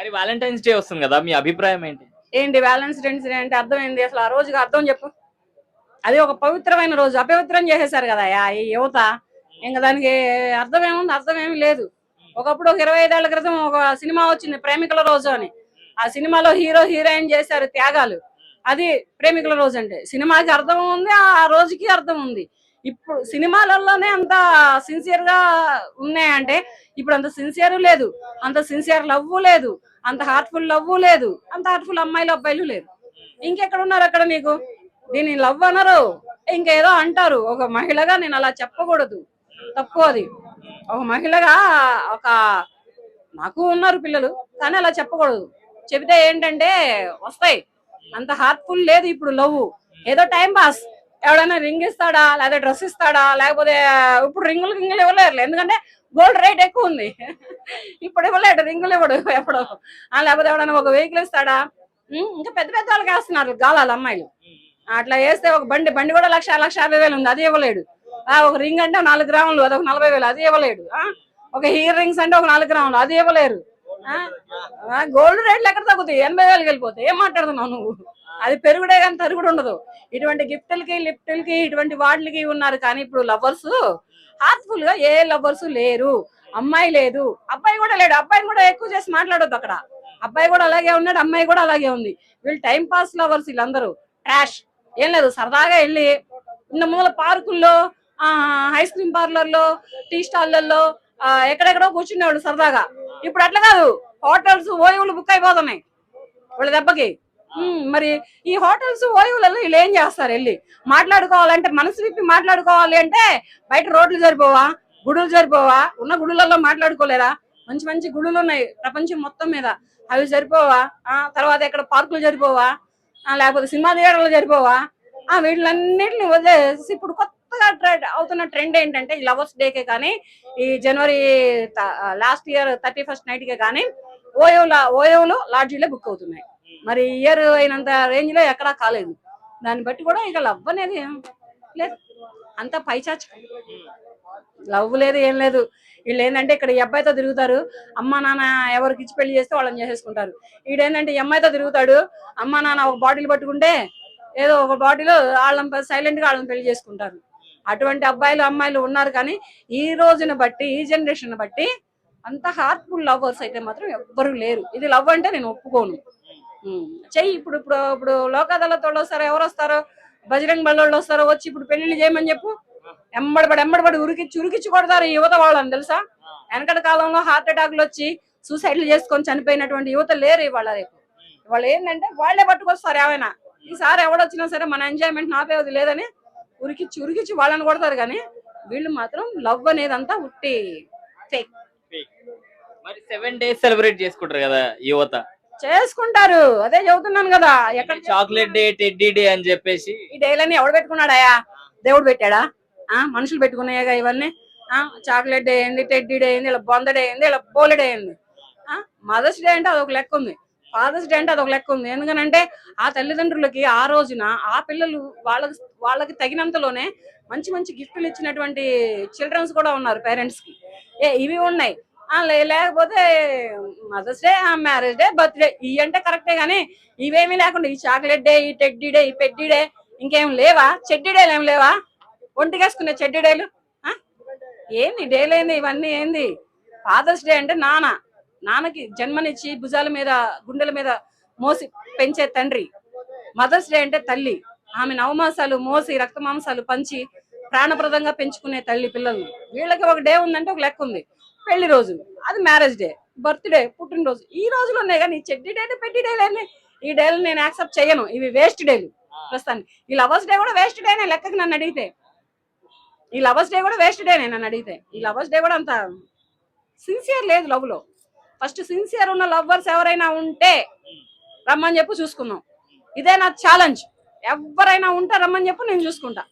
మరి Valentine's day వస్తుంది కదా మీ అభిప్రాయం ఏంటి? ఏంటి బ్యాలెన్స్ డే అంటే అర్థం ఏంటి? అసలు ఆ రోజుకి అర్థం చెప్పు. అది ఒక పవిత్రమైన రోజు అపవిత్రం చేసేసారు కదా ఈ యువత. ఇంకా దానికి అర్థం ఏముంది? అర్థం ఏమీ లేదు. ఒకప్పుడు ఒక ఇరవై ఐదేళ్ళ క్రితం ఒక సినిమా వచ్చింది ప్రేమికుల రోజు అని. ఆ సినిమాలో హీరో హీరోయిన్ చేశారు త్యాగాలు. అది ప్రేమికుల రోజు అంటే. సినిమాకి అర్థం ఉంది ఆ రోజుకి అర్థం ఉంది. ఇప్పుడు సినిమాలలోనే అంత సిన్సియర్గా ఉన్నాయంటే ఇప్పుడు అంత సిన్సియర్ లేదు అంత సిన్సియర్ లవ్ లేదు అంత హార్ట్ఫుల్ లవ్ లేదు అంత హార్ట్ఫుల్ అమ్మాయిలు అబ్బాయిలు లేదు. ఇంకెక్కడ ఉన్నారు అక్కడ నీకు? దీన్ని లవ్ అనరు. ఇంకేదో అంటారు. ఒక మహిళగా నేను అలా చెప్పకూడదు. తప్పు అది. ఒక మహిళగా ఒక నాకు ఉన్నారు పిల్లలు కానీ అలా చెప్పకూడదు. చెబితే ఏంటంటే వస్తాయి. అంత హార్ట్ఫుల్ లేదు ఇప్పుడు లవ్ ఏదో టైం పాస్. ఎవడైనా రింగ్ ఇస్తాడా? లేదా డ్రెస్ ఇస్తాడా? లేకపోతే ఇప్పుడు రింగులు గింగులు ఇవ్వలేరు ఎందుకంటే గోల్డ్ రేట్ ఎక్కువ ఉంది. ఇప్పుడు ఇవ్వలేడు రింగులు ఇవ్వడు ఎప్పుడు. లేకపోతే ఎవడైనా ఒక వెహికల్ ఇస్తాడా? ఇంకా పెద్ద పెద్ద వాళ్ళకి వేస్తున్నారు గాలాలు అమ్మాయిలు. అట్లా వేస్తే ఒక బండి బండి కూడా లక్ష లక్ష యాభై వేలు ఉంది అది ఇవ్వలేడు. ఆ, ఒక రింగ్ అంటే నాలుగు గ్రాములు అది ఒక నలభై వేలు అది ఇవ్వలేడు. ఒక హీర్ రింగ్స్ అంటే ఒక నాలుగు గ్రాములు అది ఇవ్వలేరు. గోల్డ్ రేట్లు ఎక్కడ తగ్గుతాయి. ఎనభై వేలకు వెళ్ళిపోతాయి. ఏం మాట్లాడుతున్నావు నువ్వు? అది పెరుగుడే కానీ తరుగుడు ఉండదు. ఇటువంటి గిఫ్ట్లకి లిఫ్ట్లకి ఇటువంటి వాటికి ఉన్నారు. కానీ ఇప్పుడు లవర్స్ హార్ట్ఫుల్గా ఏ లవర్స్ లేరు. అమ్మాయి లేదు. అబ్బాయి కూడా లేడు. అబ్బాయిని కూడా ఎక్కువ చేసి మాట్లాడొద్దు అక్కడ. అబ్బాయి కూడా అలాగే ఉన్నాడు. అమ్మాయి కూడా అలాగే ఉంది. వీళ్ళు టైం పాస్ లవర్స్ వీళ్ళందరూ. ట్రాష్ ఏం లేదు. సరదాగా వెళ్ళి ఇంత ముందర పార్కుల్లో ఆ ఐస్ క్రీమ్ పార్లర్లో టీ స్టాల్లలో ఎక్కడెక్కడో కూర్చునేవాళ్ళు సరదాగా. ఇప్పుడు అట్లా కాదు. హోటల్స్ ఓయువులు బుక్ అయిపోతున్నాయి. వాళ్ళ దెబ్బకి. మరి ఈ హోటల్స్ ఓయువులలో వీళ్ళు ఏం చేస్తారు వెళ్ళి? మాట్లాడుకోవాలంటే మనసు విప్పి మాట్లాడుకోవాలి అంటే బయట రోడ్లు సరిపోవా? గుడులు సరిపోవా? ఉన్న గుడులలో మాట్లాడుకోలేరా? మంచి మంచి గుడులు ఉన్నాయి ప్రపంచం మొత్తం మీద. అవి సరిపోవా? ఆ తర్వాత ఇక్కడ పార్కులు సరిపోవా? లేకపోతే సినిమా థియేటర్లు సరిపోవా? ఆ వీటిలన్నిటిని వదిలేసి ఇప్పుడు కొత్త కొత్తగా ట్రెండ్ అవుతున్న ట్రెండ్ ఏంటంటే ఈ లవర్స్ డేకే కానీ ఈ జనవరి లాస్ట్ ఇయర్ థర్టీ ఫస్ట్ నైట్కే కానీ ఓయో ఓయోలో లాడ్జీలే బుక్ అవుతున్నాయి. మరి ఇయర్ అయినంత రేంజ్లో ఎక్కడా కాలేదు. దాన్ని బట్టి కూడా ఇక లవ్ అనేది లేదు. అంత పైచాచు లవ్ లేదు ఏం లేదు. వీళ్ళు ఏంటంటే ఇక్కడ ఈ అబ్బాయితో తిరుగుతారు. అమ్మ నాన్న ఎవరికి ఇచ్చి పెళ్ళి చేస్తే వాళ్ళని చేసేసుకుంటారు. వీడేంటంటే ఈ అమ్మాయితో తిరుగుతాడు. అమ్మ నాన్న ఒక బాటిల్ పట్టుకుంటే ఏదో ఒక బాటిల్ వాళ్ళని సైలెంట్గా వాళ్ళని పెళ్ళి చేసుకుంటారు. అటువంటి అబ్బాయిలు అమ్మాయిలు ఉన్నారు కానీ ఈ రోజును బట్టి ఈ జనరేషన్ బట్టి అంత హార్ట్ఫుల్ లవర్స్ అయితే మాత్రం ఎవ్వరు లేరు. ఇది లవ్ అంటే నేను ఒప్పుకోను. చెయ్యి ఇప్పుడు ఇప్పుడు ఇప్పుడు లోక్ అదాలత్ వాళ్ళు వస్తారు ఎవరు వస్తారో బజరంగ్ బల్లోళ్ళు వస్తారో వచ్చి ఇప్పుడు పెళ్ళిళ్ళు చేయమని చెప్పు. ఎంబడబడి ఎంబడబడి ఉరికిచ్చి ఉరికిచ్చి కొడతారు ఈ యువత వాళ్ళని తెలుసా? వెనకటి కాలంలో హార్ట్ అటాక్లు వచ్చి సూసైడ్లు చేసుకొని చనిపోయినటువంటి యువత లేరు ఇవాళ రేపు. వాళ్ళు ఏంటంటే వాళ్ళే పట్టుకొస్తారు ఏమైనా ఈసారి ఎవడొచ్చినా సరే మన ఎంజాయ్మెంట్ నాపేది లేదని ఉరికిచ్చి ఉరికిచ్చి వాళ్ళని కొడతారు కానీ వీళ్ళు మాత్రం లవ్ అనేది అంతా ఉట్టి. మరి సెవెన్ డేస్ సెలబ్రేట్ చేసుకుంటారు కదా యువత. చేసుకుంటారు. అదే చెబుతున్నాను కదా ఎక్కడ చాక్లెట్ డే టెడ్డీ డే అని చెప్పేసి. ఈ డేలన్నీ ఎవడు పెట్టుకున్నాడాయా దేవుడు పెట్టాడా? ఆ మనుషులు పెట్టుకున్నాయిగా ఇవన్నీ. ఆ చాక్లెట్ డే ఏంది టెడ్డీ డే ఏంది ఇలా బొంద డే ఏంది ఇలా పోలి డే ఏంది ఆ మదర్స్ డే అంటే అదొక లెక్క ఉంది. ఫాదర్స్ డే అంటే అదొక లెక్క ఉంది. ఎందుకనంటే ఆ తల్లిదండ్రులకి ఆ రోజున ఆ పిల్లలు వాళ్ళకి వాళ్ళకి తగినంతలోనే మంచి మంచి గిఫ్ట్లు ఇచ్చినటువంటి చిల్డ్రన్స్ కూడా ఉన్నారు పేరెంట్స్కి. ఏ ఇవి ఉన్నాయి. ఆ, లే- లేకపోతే mother's day marriage day birthday ఇవి అంటే కరెక్టే కానీ ఇవేమీ లేకుండా ఈ చాక్లెట్ డే ఈ టెడ్డీ డే ఈ పెడ్డీ డే ఇంకేం లేవా? చెడ్డీ డేలు ఏం లేవా? ఒంటికేసుకునే చెడ్డీ డేలు? ఆ? ఏంది డేలు ఏంది ఇవన్నీ ఏంది? ఫాదర్స్ డే అంటే నానా. నాన్నకి జన్మనిచ్చి భుజాల మీద గుండెల మీద మోసి పెంచే తండ్రి. మదర్స్ డే అంటే తల్లి. ఆమె నవమాసాలు మోసి రక్త మాంసాలు పంచి ప్రాణప్రదంగా పెంచుకునే తల్లి పిల్లల్ని వీళ్ళకి ఒక డే ఉందంటే ఒక లెక్క ఉంది. పెళ్ళి రోజు. అది మ్యారేజ్ డే. బర్త్డే పుట్టినరోజు. ఈ రోజులు ఉన్నాయి కానీ చెడ్డి డే పెట్టి డేలు ఈ డేలు నేను యాక్సెప్ట్ చేయను. ఇవి వేస్ట్ డేలు ప్రస్తుతానికి. ఈ లవర్స్ డే కూడా వేస్ట్ డేనే లెక్కకి నన్ను అడిగితే. ఈ లవర్స్ డే కూడా వేస్ట్ డేనే నన్ను అడిగితే. ఈ లవర్స్ డే కూడా అంత సిన్సియర్ లేదు లవ్లో ఫస్ట్ సిన్సియర్ ఉన్న లవ్వర్స్ ఎవరైనా ఉంటే రమ్మని చెప్పు చూసుకుందాం. ఇదే నా ఛాలెంజ్. ఎవరైనా ఉంటే రమ్మని చెప్పు నేను చూసుకుంటా.